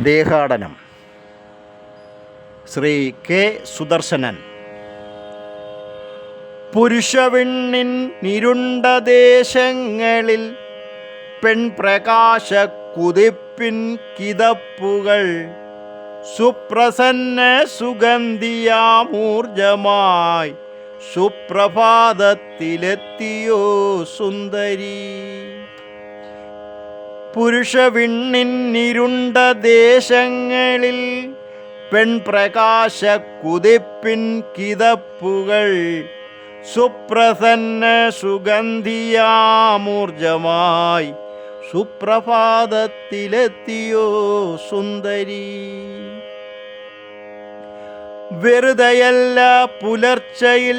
ദേഹാടനം. Shri K Sudarshanan. പുരുഷവിണ്ണിൻ നിരുണ്ട ദേശങ്ങളിൽ പെൺപ്രകാശ കുതിപ്പിൻ കിതപ്പുകൾ. സുപ്രസന്ന സുഗന്ധിയാമൂർജമായി സുപ്രഭാതത്തിലെത്തിയോ സുന്ദരി. പുരുഷവിണ്ണിന്നിരുണ്ട ദേശങ്ങളിൽ പെൺപ്രകാശ കുതിപ്പിൻ കിതപ്പുകൾ. സുപ്രസന്ന സുഗന്ധിയാമൂർജമായി സുപ്രഭാതത്തിലെത്തിയോ സുന്ദരി. വെറുതെയല്ല പുലർച്ചയിൽ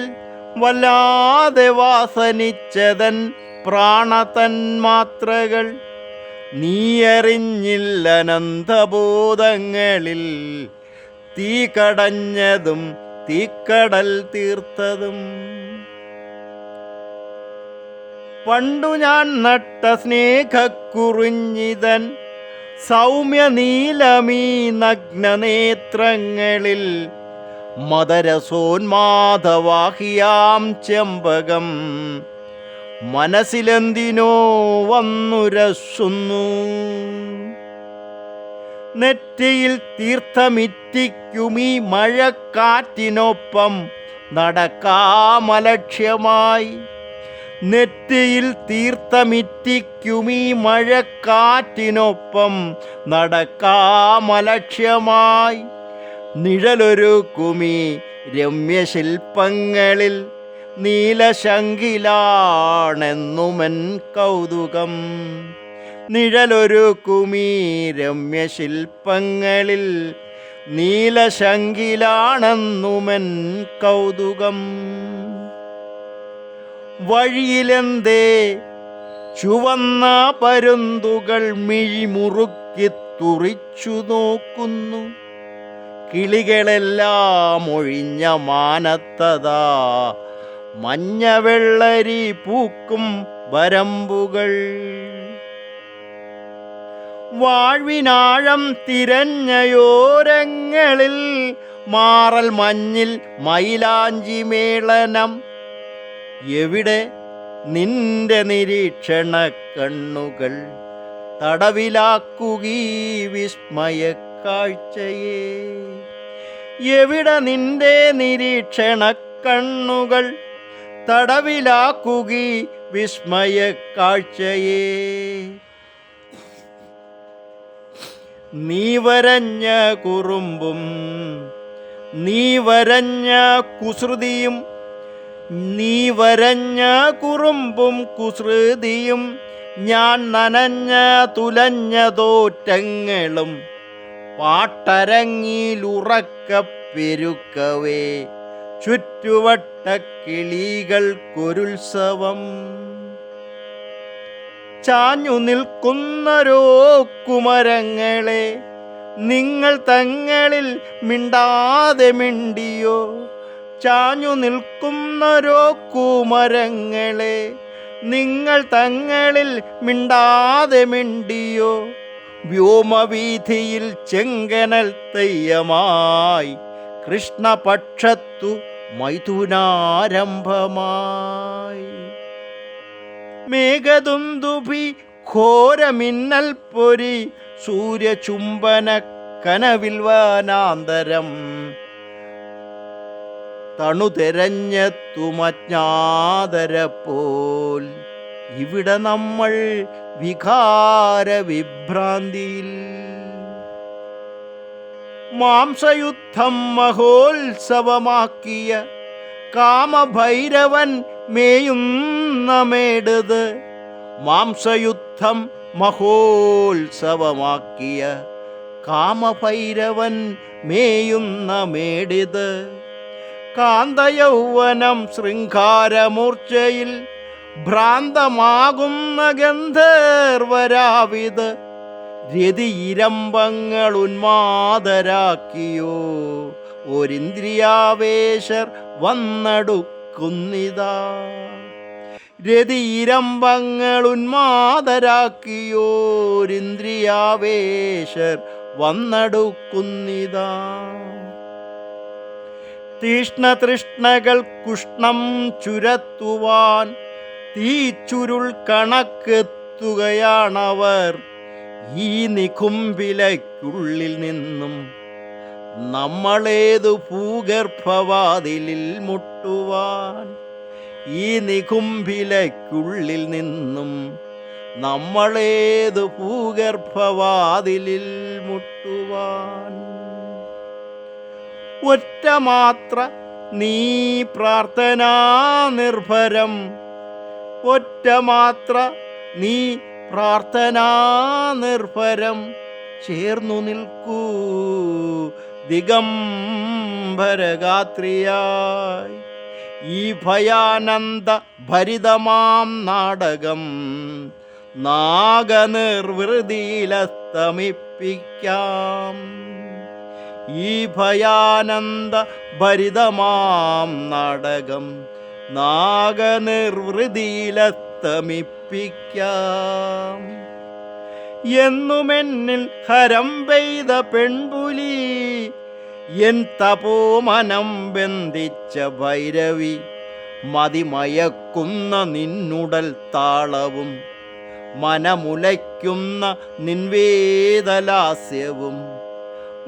വല്ലാതെ വാസനിച്ചതൻ പ്രാണതന്മാത്രകൾ. നീയറിഞ്ഞില്ല അനന്തബോധങ്ങളിൽ തീ കടഞ്ഞതും തീക്കടൽ തീർത്തതും. പണ്ടു ഞാൻ നട്ട സ്നേഹക്കുറിഞ്ഞിതൻ സൗമ്യ നീലമീ നഗ്നനേത്രങ്ങളിൽ മദരസോന്മാധവാഹിയാം ചെമ്പകം മനസ്സിലെന്തിനോ വന്നുരസുന്നു. നെറ്റിയിൽ തീർത്ഥമിറ്റിക്കുമീ മഴക്കാറ്റിനൊപ്പം നടക്കാമലക്ഷ്യമായി. നെറ്റിയിൽ തീർത്ഥമിറ്റിക്കുമീ മഴക്കാറ്റിനൊപ്പം നടക്കാമലക്ഷ്യമായി. നിഴലൊരുക്കുമീ രമ്യശില്പങ്ങളിൽ നീലശങ്കിലാണെന്നുമൻ കൗതുകം. നിഴലൊരു നിഴലൊരുക്കുമീ രമ്യശില്പങ്ങളിൽ നീലശങ്കിലാണെന്നുമൻ കൗതുകം. വഴിയിലെന്തേ ചുവന്ന പരുന്തുകൾ മിഴിമുറുക്കി തുറിച്ചു നോക്കുന്നു. കിളികളെല്ലാം ഒഴിഞ്ഞ മാനത്തതാ മഞ്ഞവെള്ളരി പൂക്കും വരമ്പുകൾ. വാഴ്വിനാഴം തിരഞ്ഞയോരങ്ങളിൽ മാറൽ മഞ്ഞിൽ മൈലാഞ്ചി മേളനം. എവിടെ നിന്റെ നിരീക്ഷണ കണ്ണുകൾ? തടവിലാക്കുകീ വിസ്മയ കാഴ്ചയെ. എവിടെ നിന്റെ നിരീക്ഷണ കണ്ണുകൾ? തടവിലാക്കുകി വിസ്മയ കാഴ്ചയെ. നീ വരഞ്ഞ കുറുമ്പും നീ വരഞ്ഞ കുസൃതിയും നീ വരഞ്ഞ കുറുമ്പും കുസൃതിയും ഞാൻ നനഞ്ഞ തുലഞ്ഞ തോറ്റങ്ങളും പാട്ടരങ്ങിലുറക്ക ചുറ്റുവട്ട കിളികൾക്കൊരുത്സവം ചാഞ്ഞു നിൽക്കുന്നരോ കുമരങ്ങളെ നിങ്ങൾ തങ്ങളിൽ മിണ്ടാതെ മിണ്ടിയോ? ചാഞ്ഞു നിൽക്കുന്നരോ കുമരങ്ങളെ നിങ്ങൾ തങ്ങളിൽ മിണ്ടാതെ മിണ്ടിയോ? വ്യോമവീഥിയിൽ ചെങ്കനൽ തെയ്യമായി കൃഷ്ണപക്ഷത്തു മൈഥുനാരംഭമായി. മേഘതുന്തുഭി ഘോരമിന്നൽ പൊരി സൂര്യചുംബന കനവിൽ വാനാന്തരം തണുതെരഞ്ഞെത്തുമജ്ഞാതരപ്പോൽ ഇവിടെ നമ്മൾ വികാര വിഭ്രാന്തിയിൽ മാംസയുദ്ധം മഹോത്സവമാക്കിയ കാമഭൈരവൻ മേയുന്ന മേടത് മാംസയുദ്ധം മഹോത്സവമാക്കിയ കാമഭൈരവൻ മേയുന്ന മേടിത് കാന്തയൗവനം ശൃംഗാരമൂർച്ചയിൽ ഭ്രാന്തമാകുന്ന ഗന്ധർവരാവിത് രതിയിരമ്പങ്ങൾ ഉന്മാദരാക്കിയോ. ഒരിന്ദ്രിയാവേശർ വന്നടുക്കുന്നിതാ. രതിയിരമ്പങ്ങൾ ഉന്മാദരാക്കിയോരിന്ദ്രിയാവേശർ വന്നടുക്കുന്നിതാ. തീഷ്ണതൃഷ്ണകൾ കുഷ്ണം ചുരത്തുവാൻ തീച്ചുരുൾ കണക്കെത്തുകയാണവർ. ഈ നികുംബിലയ്ക്കുള്ളിൽ നിന്നും നമ്മളേതു ഭൂഗർഭവാതിലിൽ മുട്ടുവാൻ ഈ നികുംബിലയ്ക്കുള്ളിൽ നിന്നും നമ്മളേതു ഭൂഗർഭവാതിലിൽ മുട്ടുവാൻ. ഒറ്റ മാത്ര നീ പ്രാർത്ഥനാ നിർഭരം ഒറ്റ മാത്ര നീ പ്രാർത്ഥനാ നിർഭരം ചേർന്നു നിൽക്കൂ. ദിഗംബരഗാത്രിയായി. ഈ ഭയാനന്ദ ഭരിതമാം നാടകം നാഗനിർവൃതിയിലസ്തമിപ്പിക്കാം. ഈ ഭയാനന്ദ ഭരിതമാം നാടകം നാഗനിർവൃതിയിലസ്തമിപ്പിക്കാം എന്നുമെന്നിൽ ഹരം പെയ്ത പെൺപുലി എൻ തപോമനം ബന്ധിച്ച ഭൈരവി മതിമയക്കുന്ന നിന്നുടൽ താളവും മനമുലയ്ക്കുന്ന നിൻവേദലാസ്യവും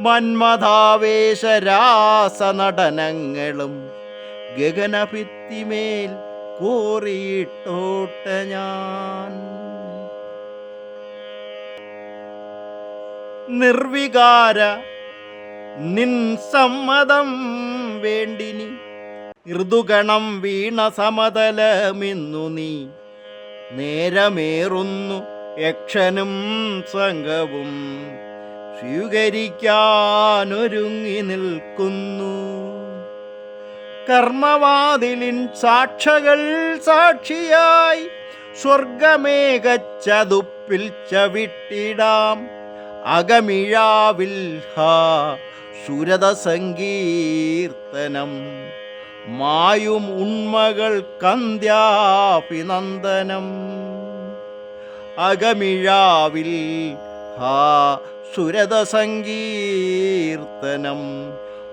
മന്മഥാവേശരാസനടനങ്ങളും ഗഗനഭിത്തിമേൽ കോറിയിട്ടോട്ട ഞാൻ. നിർവികാര നിൻ സമ്മതം വേണ്ടിനി ഋതുഗണം വീണ സമതലമിന്നു നീ നേരമേറുന്നു യക്ഷനും സംഘവും സ്വീകരിക്കാനൊരുങ്ങി നിൽക്കുന്നു. കർമ്മവാതിലിൻ സാക്ഷകൾ സാക്ഷിയായി സ്വർഗമേകച്ചതുപ്പിൽ ചവിട്ടിടാം. അകമിഴാവിൽ ഹാ സുരത സങ്കീർത്തനം മായും ഉണ്മകൾ കന്ധ്യാഭിനന്ദനം അകമിഴാവിൽ ഹാ സുരത സങ്കീർത്തനം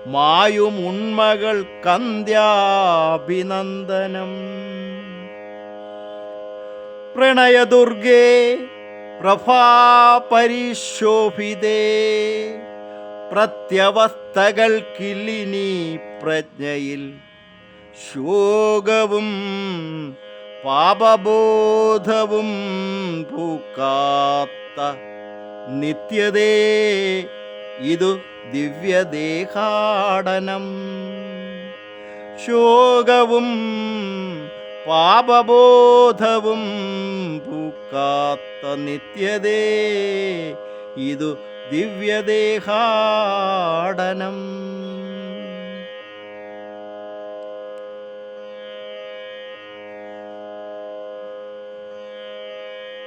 മായും ഉണ്മകൾ കന്ധ്യാഭിനന്ദനം പ്രണയദുർഗേ പ്രഭാപരിശോഭിതേ പ്രത്യവസ്ഥകൾ കിളിനി പ്രജ്ഞയിൽ ശോകവും പാപബോധവും പൂക്കാത്ത നിത്യതേ ഇതു ദിവ്യദേഹാടനം. ശോകവും പാപബോധവും പൂക്കാത്ത നിത്യതേ ഇതു ദിവ്യദേഹാടനം.